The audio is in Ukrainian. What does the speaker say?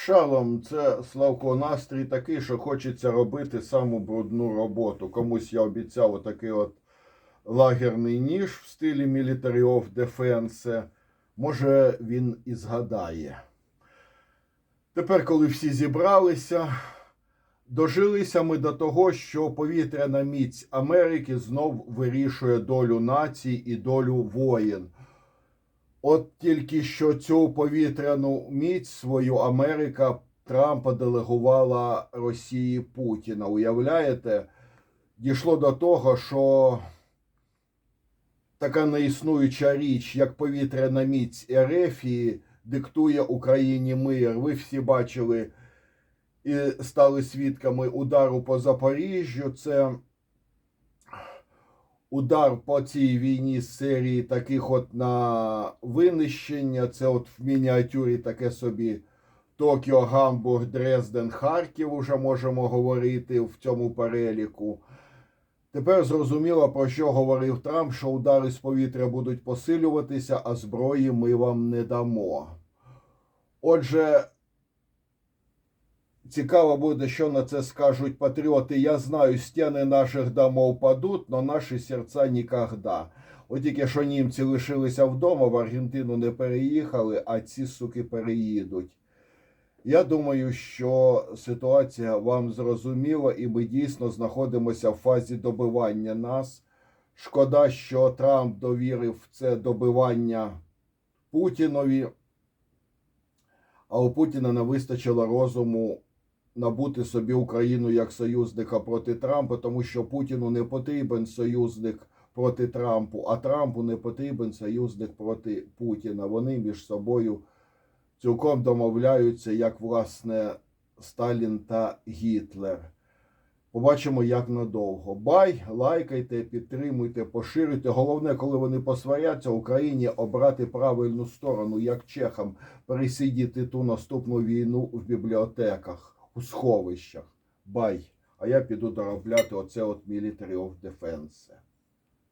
Шалом, це Славко настрій такий, що хочеться робити саму брудну роботу. Комусь я обіцяв отакий от лагерний ніж в стилі Military of Defense. Може, він і згадає. Тепер, коли всі зібралися, дожилися ми до того, що повітряна міць Америки знов вирішує долю націй і долю воїн. От тільки що цю повітряну міць свою Америка Трампа делегувала Росії Путіна. Уявляєте, дійшло до того, що така неіснуюча річ, як повітряна міць Ерефії, диктує Україні мир. Ви всі бачили і стали свідками удару по Запоріжжю. Це удар по цій війні з серії таких от на винищення. Це от в мініатюрі таке собі Токіо, Гамбург, Дрезден, Харків уже можемо говорити в цьому переліку. Тепер зрозуміло, про що говорив Трамп, що удари з повітря будуть посилюватися, а зброї ми вам не дамо. Отже, Цікаво буде, що на це скажуть патріоти. Я знаю, стіни наших домов падуть, но наші серця нікогда. От тільки що німці лишилися вдома, в Аргентину не переїхали, а ці суки переїдуть. Я думаю, що ситуація вам зрозуміла, і ми дійсно знаходимося в фазі добивання нас. Шкода, що Трамп довірив це добивання Путінові, а у Путіна не вистачило розуму набути собі Україну як союзника проти Трампа, тому що Путіну не потрібен союзник проти Трампу, а Трампу не потрібен союзник проти Путіна. Вони між собою цілком домовляються, як власне Сталін та Гітлер. Побачимо, як надовго. Бай, лайкайте, підтримуйте, поширюйте. Головне, коли вони посваряться, Україні обрати правильну сторону, як чехам, пересидіти ту наступну війну в бібліотеках, у сховищах. Бай. А я піду доробляти оце от Military of Defense.